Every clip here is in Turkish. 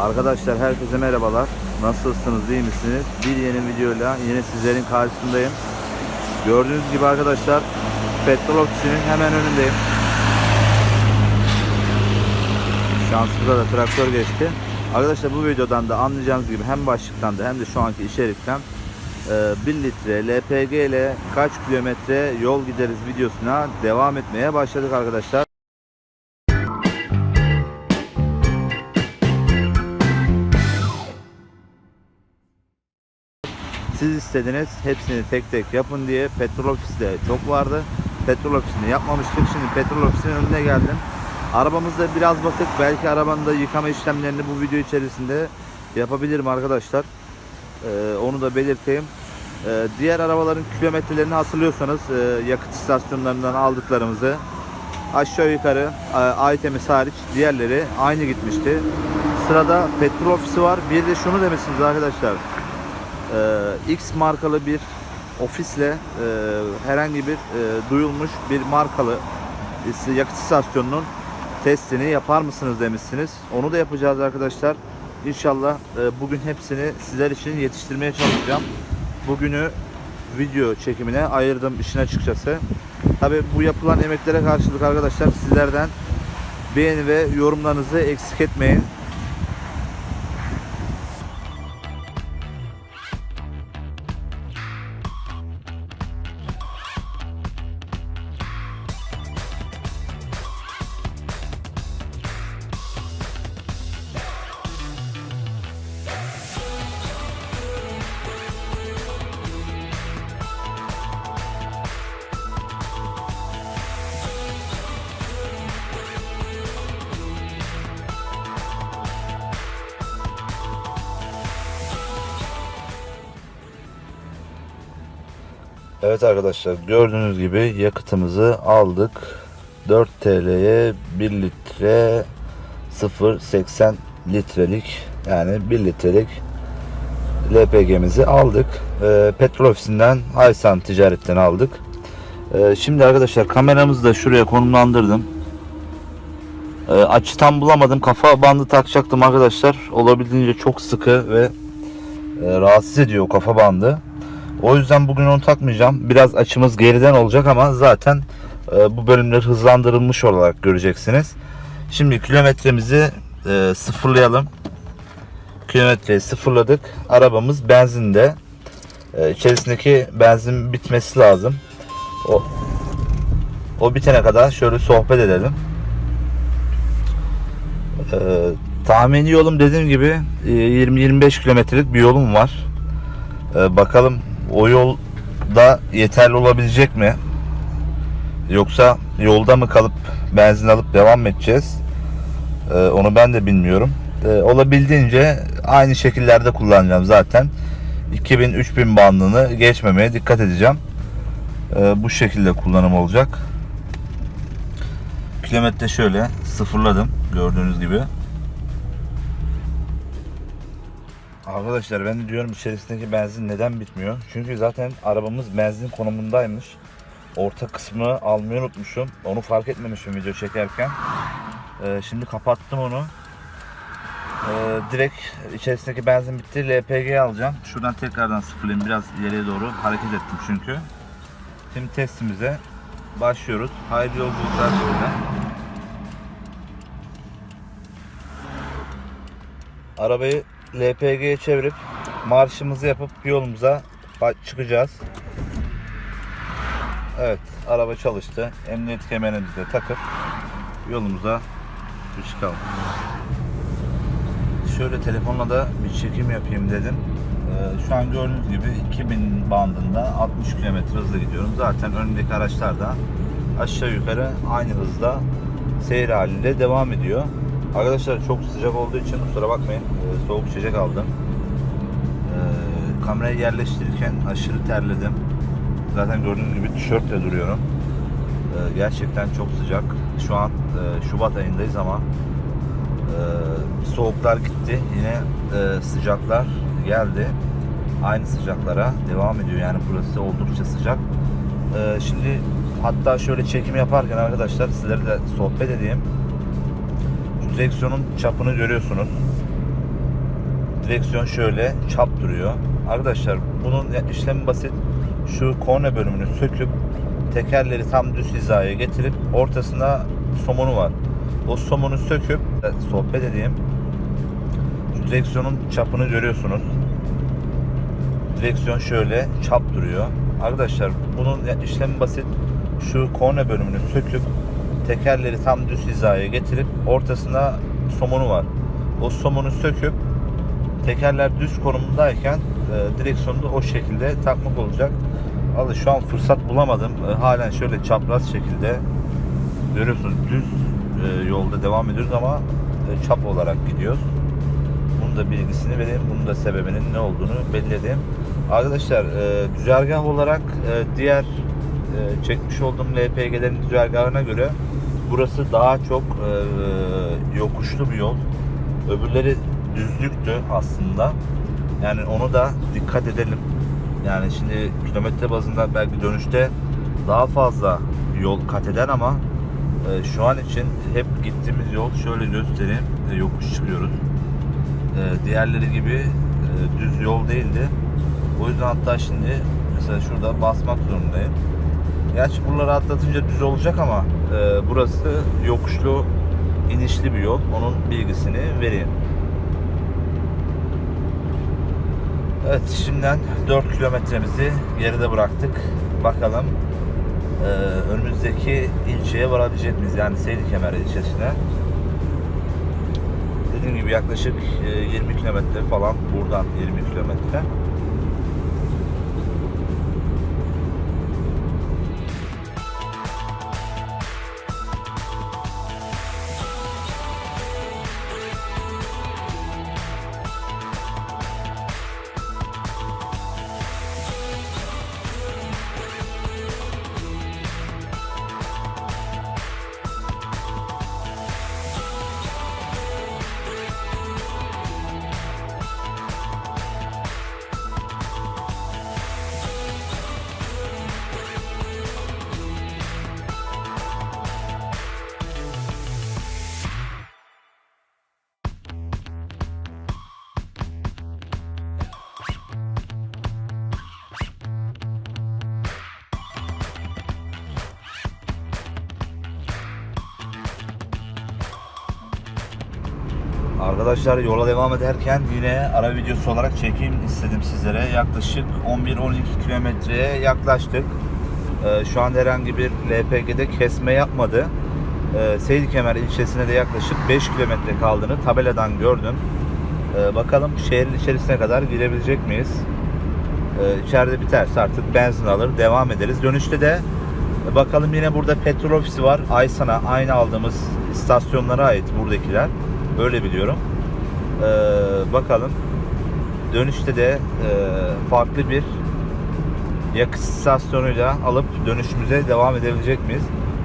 Arkadaşlar herkese merhabalar. Nasılsınız, iyi misiniz? Bir yeni videoyla yine sizlerin karşısındayım. Gördüğünüz gibi arkadaşlar petrol ofisinin hemen önündeyim. Şansımıza da traktör geçti. Arkadaşlar bu videodan da anlayacağınız gibi hem başlıktan da hem de şu anki içerikten e, 1 litre LPG ile kaç kilometre yol gideriz videosuna devam etmeye başladık arkadaşlar. Siz istediniz hepsini tek tek yapın diye petrol ofiste çok vardı. Petrol ofisini yapmamıştık. Şimdi petrol ofisinin önüne geldim. Arabamızda biraz batık. Belki arabanın da yıkama işlemlerini bu video içerisinde yapabilirim arkadaşlar. Ee, onu da belirteyim. Ee, diğer arabaların kilometrelerini hatırlıyorsanız e, yakıt istasyonlarından aldıklarımızı aşağı yukarı e, Aytemiz hariç diğerleri aynı gitmişti. Sırada petrol ofisi var. Bir de şunu demişsiniz arkadaşlar. Ee, X markalı bir ofisle e, herhangi bir e, duyulmuş bir markalı is- yakıt istasyonunun testini yapar mısınız demişsiniz. Onu da yapacağız arkadaşlar. İnşallah e, bugün hepsini sizler için yetiştirmeye çalışacağım. Bugünü video çekimine ayırdım işin açıkçası. Tabi bu yapılan emeklere karşılık arkadaşlar sizlerden beğeni ve yorumlarınızı eksik etmeyin. Evet arkadaşlar gördüğünüz gibi yakıtımızı aldık. 4 TL'ye 1 litre 0.80 litrelik yani 1 litrelik LPG'mizi aldık. Ee, petrol ofisinden Aysan ticaretten aldık. Ee, şimdi arkadaşlar kameramızı da şuraya konumlandırdım. Ee, açı tam bulamadım. Kafa bandı takacaktım arkadaşlar. Olabildiğince çok sıkı ve e, rahatsız ediyor kafa bandı. O yüzden bugün onu takmayacağım. Biraz açımız geriden olacak ama zaten e, bu bölümler hızlandırılmış olarak göreceksiniz. Şimdi kilometremizi e, sıfırlayalım. Kilometreyi sıfırladık. Arabamız benzinde. E, içerisindeki benzin bitmesi lazım. O o bitene kadar şöyle sohbet edelim. E, tahmini yolum dediğim gibi e, 20-25 kilometrelik bir yolum var. E, bakalım o yolda yeterli olabilecek mi? Yoksa yolda mı kalıp benzin alıp devam edeceğiz? Ee, onu ben de bilmiyorum. Ee, olabildiğince aynı şekillerde kullanacağım zaten. 2000-3000 bandını geçmemeye dikkat edeceğim. Ee, bu şekilde kullanım olacak. Kilometre şöyle sıfırladım gördüğünüz gibi. Arkadaşlar ben de diyorum içerisindeki benzin neden bitmiyor? Çünkü zaten arabamız benzin konumundaymış. Orta kısmını almayı unutmuşum. Onu fark etmemişim video çekerken. Ee, şimdi kapattım onu. Ee, direkt içerisindeki benzin bitti. LPG alacağım. Şuradan tekrardan sıfırlayayım. Biraz ileriye doğru hareket ettim çünkü. Şimdi testimize başlıyoruz. Hayırlı yolculuklar şimdiden. Arabayı LPG'ye çevirip marşımızı yapıp yolumuza çıkacağız. Evet, araba çalıştı. Emniyet kemerimizi de takıp yolumuza çıkalım. Şöyle telefonla da bir çekim yapayım dedim. Ee, şu an gördüğünüz gibi 2000 bandında 60 km hızla gidiyorum. Zaten önündeki araçlar da aşağı yukarı aynı hızda seyir haliyle devam ediyor. Arkadaşlar çok sıcak olduğu için kusura bakmayın e, soğuk içecek aldım. E, kamerayı yerleştirirken aşırı terledim. Zaten gördüğünüz gibi tişörtle duruyorum. E, gerçekten çok sıcak. Şu an e, Şubat ayındayız ama e, soğuklar gitti. Yine e, sıcaklar geldi. Aynı sıcaklara devam ediyor. Yani burası oldukça sıcak. E, şimdi hatta şöyle çekim yaparken arkadaşlar sizlere de sohbet edeyim. Direksiyonun çapını görüyorsunuz. Direksiyon şöyle çap duruyor. Arkadaşlar bunun işlemi basit. Şu korna bölümünü söküp tekerleri tam düz hizaya getirip ortasında somonu var. O somonu söküp e, sohbet edeyim. Direksiyonun çapını görüyorsunuz. Direksiyon şöyle çap duruyor. Arkadaşlar bunun işlemi basit. Şu korna bölümünü söküp tekerleri tam düz hizaya getirip ortasında somonu var. O somonu söküp tekerler düz konumundayken e, direksiyonu da o şekilde takmak olacak. Vallahi şu an fırsat bulamadım. E, halen şöyle çapraz şekilde görüyorsunuz düz e, yolda devam ediyoruz ama e, çap olarak gidiyoruz. Bunun da bilgisini vereyim. Bunun da sebebinin ne olduğunu belli edeyim. Arkadaşlar e, düzergah olarak e, diğer çekmiş olduğum LPG'lerin düzergahına göre burası daha çok e, yokuşlu bir yol. Öbürleri düzlüktü aslında. Yani onu da dikkat edelim. Yani şimdi kilometre bazında belki dönüşte daha fazla yol kat eder ama e, şu an için hep gittiğimiz yol şöyle göstereyim. E, yokuş çıkıyoruz. E, diğerleri gibi e, düz yol değildi. O yüzden hatta şimdi mesela şurada basmak zorundayım. Gerçi buraları atlatınca düz olacak ama e, burası yokuşlu, inişli bir yol. Onun bilgisini vereyim. Evet şimdiden 4 kilometremizi geride bıraktık. Bakalım e, önümüzdeki ilçeye varabilecek miyiz? Yani Seydikemer ilçesine. Dediğim gibi yaklaşık e, 20 kilometre falan buradan 20 kilometre. Arkadaşlar yola devam ederken yine ara videosu olarak çekeyim istedim sizlere. Yaklaşık 11-12 kilometreye yaklaştık. Ee, şu an herhangi bir LPG'de kesme yapmadı. Ee, Seydikemer ilçesine de yaklaşık 5 kilometre kaldığını tabeladan gördüm. Ee, bakalım şehrin içerisine kadar girebilecek miyiz? Ee, içeride biterse artık benzin alır devam ederiz. Dönüşte de bakalım yine burada petrol ofisi var. Aysan'a aynı aldığımız istasyonlara ait buradakiler. Öyle biliyorum. Ee, bakalım. Dönüşte de e, farklı bir yakıt istasyonuyla alıp dönüşümüze devam edebilecek miyiz?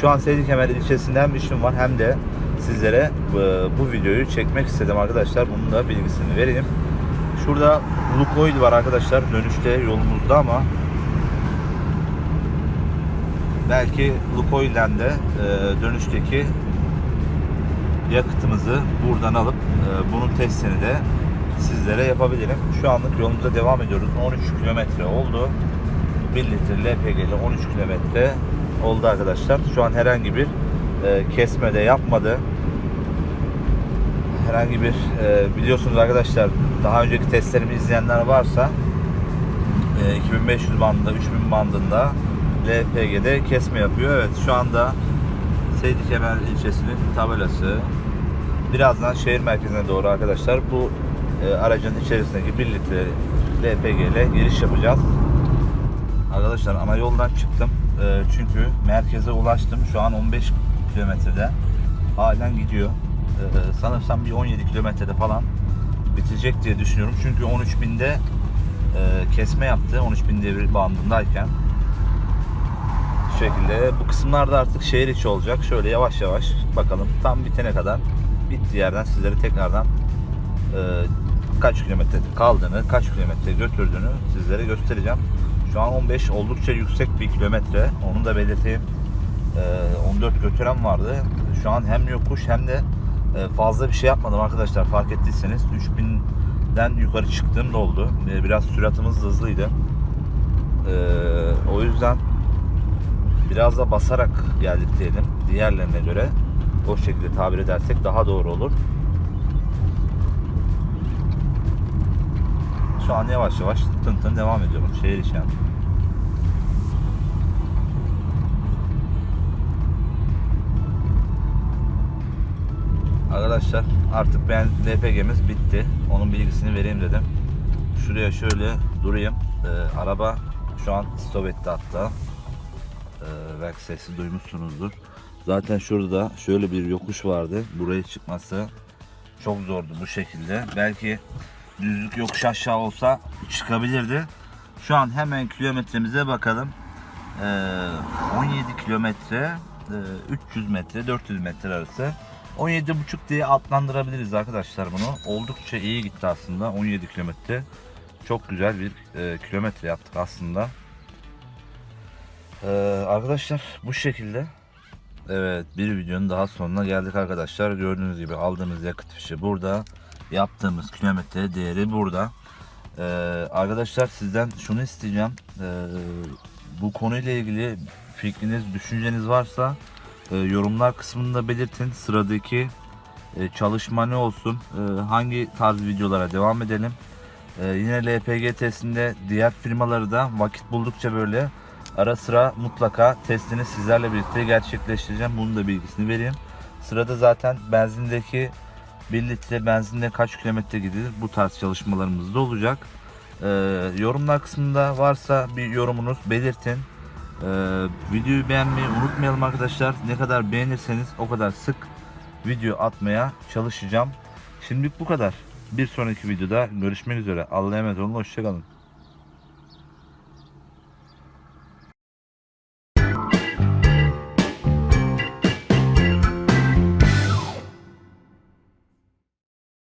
Şu an Seydikemer ilçesinden bir işim var. Hem de sizlere bu, bu videoyu çekmek istedim arkadaşlar. Bunun da bilgisini vereyim. Şurada Lukoil var arkadaşlar dönüşte yolumuzda ama belki Lukoil'den de e, dönüşteki yakıtımızı buradan alıp e, bunun testini de sizlere yapabilirim. Şu anlık yolumuza devam ediyoruz. 13 kilometre oldu. 1 litre LPG ile 13 kilometre oldu arkadaşlar. Şu an herhangi bir e, kesme de yapmadı. Herhangi bir e, biliyorsunuz arkadaşlar daha önceki testlerimi izleyenler varsa e, 2500 bandında 3000 bandında LPG'de kesme yapıyor. Evet şu anda Seydikemer ilçesinin tabelası. Birazdan şehir merkezine doğru arkadaşlar bu e, aracın içerisindeki 1 litre LPG ile giriş yapacağız. Arkadaşlar ana yoldan çıktım. E, çünkü merkeze ulaştım. Şu an 15 kilometrede. Halen gidiyor. E, sanırsam bir 17 kilometrede falan bitecek diye düşünüyorum. Çünkü 13 binde e, kesme yaptı. 13 bin devir bandındayken şekilde. Bu kısımlarda artık şehir içi olacak. Şöyle yavaş yavaş bakalım tam bitene kadar bittiği yerden sizlere tekrardan e, kaç kilometre kaldığını, kaç kilometre götürdüğünü sizlere göstereceğim. Şu an 15 oldukça yüksek bir kilometre. Onu da belirteyim. E, 14 götüren vardı. Şu an hem yokuş hem de e, fazla bir şey yapmadım arkadaşlar. Fark ettiyseniz 3000 120'den yukarı çıktığım da oldu. Ee, Biraz süratimiz hızlıydı. Ee, o yüzden biraz da basarak geldik diyelim diğerlerine göre. O şekilde tabir edersek daha doğru olur. Şu an yavaş yavaş tın tın devam ediyorum şehir içi yani. Arkadaşlar artık ben LPG'miz bitti. Onun bilgisini vereyim dedim. Şuraya şöyle durayım. Ee, araba şu an stop etti hatta. Ee, belki sesi duymuşsunuzdur. Zaten şurada şöyle bir yokuş vardı. Buraya çıkması çok zordu bu şekilde. Belki düzlük yokuş aşağı olsa çıkabilirdi. Şu an hemen kilometremize bakalım. Ee, 17 kilometre, e, 300 metre, 400 metre arası. 17,5 diye adlandırabiliriz arkadaşlar bunu. Oldukça iyi gitti aslında 17 kilometre. Çok güzel bir e, kilometre yaptık aslında. Ee, arkadaşlar bu şekilde. Evet bir videonun daha sonuna geldik arkadaşlar. Gördüğünüz gibi aldığımız yakıt fişi burada. Yaptığımız kilometre değeri burada. Ee, arkadaşlar sizden şunu isteyeceğim. Ee, bu konuyla ilgili fikriniz, düşünceniz varsa e, yorumlar kısmında belirtin. Sıradaki e, çalışma ne olsun? E, hangi tarz videolara devam edelim? E, yine LPG testinde diğer firmaları da vakit buldukça böyle ara sıra mutlaka testini sizlerle birlikte gerçekleştireceğim. Bunun da bilgisini vereyim. Sırada zaten benzindeki 1 litre benzinde kaç kilometre gidilir bu tarz çalışmalarımız da olacak. Ee, yorumlar kısmında varsa bir yorumunuz belirtin. Ee, videoyu beğenmeyi unutmayalım arkadaşlar. Ne kadar beğenirseniz o kadar sık video atmaya çalışacağım. Şimdilik bu kadar. Bir sonraki videoda görüşmek üzere. Allah'a emanet olun. Hoşçakalın.